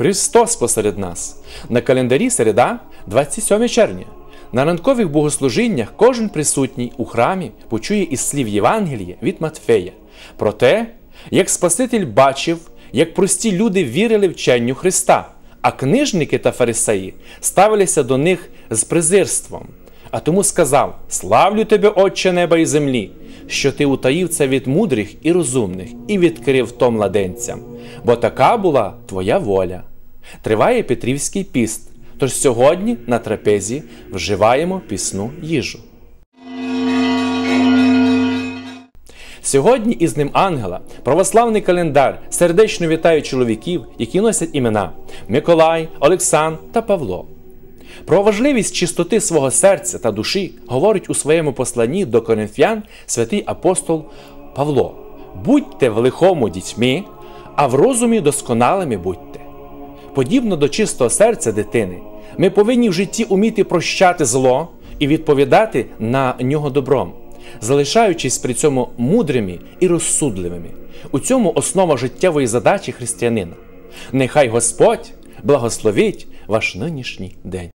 Христос посеред нас. На календарі середа, 27 червня. На ранкових богослужіннях кожен присутній у храмі почує із слів Євангелія від Матфея про те, як Спаситель бачив, як прості люди вірили вченню Христа, а книжники та фарисеї ставилися до них з презирством. А тому сказав: Славлю тебе, Отче неба і землі, що ти утаїв це від мудрих і розумних, і відкрив то младенцям, бо така була твоя воля. Триває Петрівський піст. Тож сьогодні на трапезі вживаємо пісну їжу. Сьогодні із ним ангела, православний календар сердечно вітає чоловіків, які носять імена Миколай, Олександр та Павло. Про важливість чистоти свого серця та душі говорить у своєму посланні до коринфян святий апостол Павло: Будьте в лихому дітьми, а в розумі досконалими будьте. Подібно до чистого серця дитини, ми повинні в житті уміти прощати зло і відповідати на нього добром, залишаючись при цьому мудрими і розсудливими. У цьому основа життєвої задачі християнина. Нехай Господь благословить ваш нинішній день.